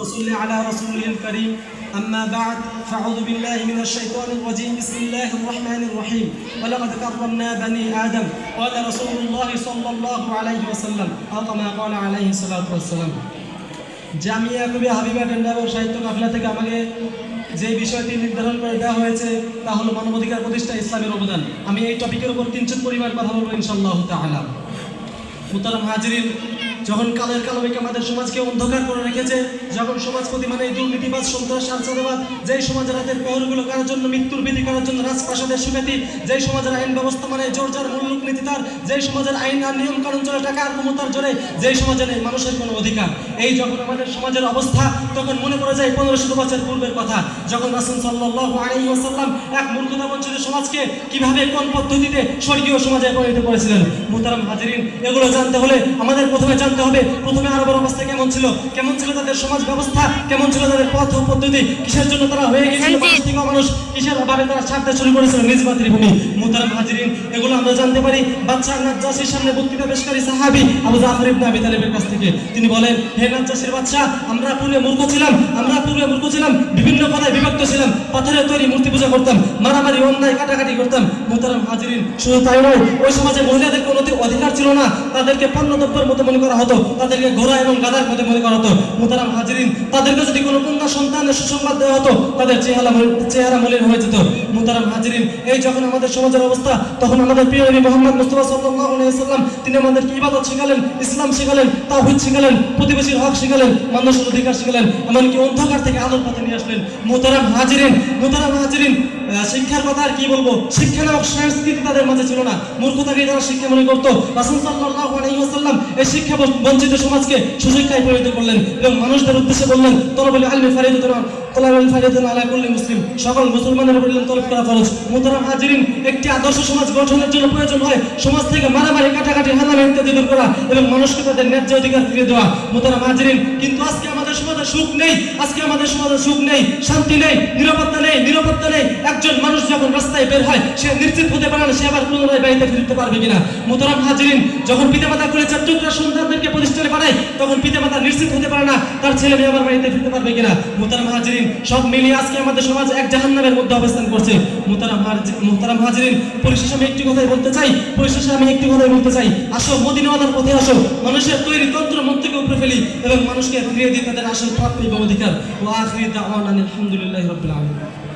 وصل على رسوله الكريم أما بعد فأعوذ بالله من الشيطان الرجيم بسم الله الرحمن الرحيم ولقد كرمنا بني آدم قال رسول الله صلى الله عليه وسلم أو كما قال عليه الصلاة والسلام জামিয়া কবি হাবিবা টেন্ডার ও সাহিত্য কাফিলা থেকে আমাকে যে বিষয়টি নির্ধারণ করে দেওয়া হয়েছে তা হলো মানবাধিকার প্রতিষ্ঠা ইসলামের অবদান আমি এই টপিকের উপর কিঞ্চিত পরিমাণ কথা বলবো ইনশাল্লাহ তাআলা মুতারাম হাজিরিন যখন কালের কালবিক আমাদের সমাজকে অন্ধকার করে রেখেছে, যখন সমাজ প্রতি মানে দুর্নীতিবাদ সন্ত্রাস সারচাঁদাবাদ যেই সমাজের রাতের প্রহরগুলো করার জন্য, মৃত্যুর বিধি করার জন্য, রাজপ্রাসাদের সুখ্যাতি, যেই সমাজের আইন ব্যবস্থা মানে জোর যার মূল্যক নীতি তার, যেই সমাজের আইন আর নিয়ম কানুন চলে টাকা আর ক্ষমতার জোরে, যেই সমাজে নেই মানুষের কোনো অধিকার। এই যখন আমাদের সমাজের অবস্থা, তখন মনে পড়ে যায় পনেরোশো বছর পূর্বের কথা, যখন রাসুল সাল্লাহ আলী ওসাল্লাম এক মূর্খতা বঞ্চিত সমাজকে কীভাবে কোন পদ্ধতিতে স্বর্গীয় সমাজে পরিণত করেছিলেন? মুতারাম হাজিরিন, এগুলো জানতে হলে আমাদের প্রথমে জানতে হবে। প্রথমে আরবের অবস্থা কেমন ছিল? কেমন ছিল তাদের সমাজ ব্যবস্থা? কেমন ছিল তাদের পথ ও পদ্ধতি? কিসের জন্য তারা হয়ে গেছিল? মানুষ থেকে মানুষ কিসের অভাবে তারা ছাড়তে শুরু করেছিল? নিজ মাতৃভূমি মুতারাম হাজিরিন এগুলো আমরা জানতে পারি। বাচ্চা নাজ্জাসির সামনে বক্তৃতা পেশকারী সাহাবী আবু জাফর ইবনে আবি তালেবের কাছ থেকে। তিনি বলেন হে নাজ্জাসির বাচ্চা আমরা পূর্বে মূর্খ ছিলাম। আমরা পূর্বে মূর্খ ছিলাম। বিভিন্ন কথায় বিভক্ত ছিলাম। পাথরের তৈরি মূর্তি পূজা করতাম। মারামারি অন্যায় কাটাকাটি করতাম। মুতারাম হাজিরিন শুধু তাই নয় ওই সমাজে মহিলাদের কোনো ছিল না, তাদেরকে পণ্যদ্রব্যের মতো মনে করা হতো, তাদেরকে ঘোড়া এবং গাদার মতো মনে করা হতো মুতারাম হাজিরিন, তাদেরকে যদি কোনো কন্যা সন্তানের সুসংবাদ দেওয়া হতো, তাদের চেহারা চেহারা মলিন হয়ে যেত। মুতারাম হাজিরিন, এই যখন আমাদের সমাজের অবস্থা, তখন আমাদের প্রিয় নবী মোহাম্মদ মুস্তফা আলাইহি সাল্লাম তিনি আমাদেরকে ইবাদত শিখালেন? ইসলাম শিখালেন, তাওহীদ শিখালেন, প্রতিবেশীর হক শিখালেন, মানুষের অধিকার শিখালেন, এমনকি অন্ধকার থেকে আলোর পথে নিয়ে আসলেন। মুতারাম হাজিরিন মুতারাম হাজিরিন শিক্ষার কথা আর কি বলব? শিক্ষা নামক সংস্কৃতি তাদের মাঝে ছিল না। মূর্খতাকে তারা শিক্ষা মনে করতো। রাসূল সাল্লাল্লাহু আলাইহি এই শিক্ষা বঞ্চিত সমাজকে সুশিক্ষায় পরিণত করলেন এবং মানুষদের উদ্দেশ্যে বললেন, তলবুল আলমি একটি আদর্শ সমাজ গঠনের জন্য প্রয়োজন হয়। সমাজ থেকে মারামারি, কাটাকাটি দূর করা এবং মানুষকে তাদের ন্যায্য অধিকার দেওয়া। কিন্তু আজকে আমাদের সুখ নেই। আজকে আমাদের সমাজে সুখ নেই, শান্তি নেই, নিরাপত্তা নেই, নিরাপত্তা নেই। একজন মানুষ যখন রাস্তায় বের হয়, সে নিশ্চিত হতে পারে না, সে আবার পুনরায় বাড়িতে ফিরতে পারবে কিনা। মুতারাম হাজিরিন যখন পিতামাতা করে চার সন্তানদেরকে প্রতিষ্ঠানে পাঠায়, তখন পিতামাতা নিশ্চিত হতে পারে না, তার ছেলে মেয়ে আবার বাড়িতে ফিরতে পারবে কিনা। মুতারাম হাজিরিন সব মিলিয়ে আজকে আমাদের সমাজ এক জাহান্নামের মধ্যে অবস্থান করছে। মুতারাম মুতারাম হাজিরিন, পরিশেষে আমি একটি কথাই বলতে চাই, পরিশেষে আমি একটি কথাই বলতে চাই। আসো, মদিনাওয়ালার পথে আসো। মানুষের তৈরি তন্ত্র মন্ত্রকে উপরে ফেলি এবং মানুষকে ফিরিয়ে দিই তাদের আসল প্রাপ্য এবং অধিকার। ও আখরি দাওয়ান আলহামদুলিল্লাহ রবিল আলমিন।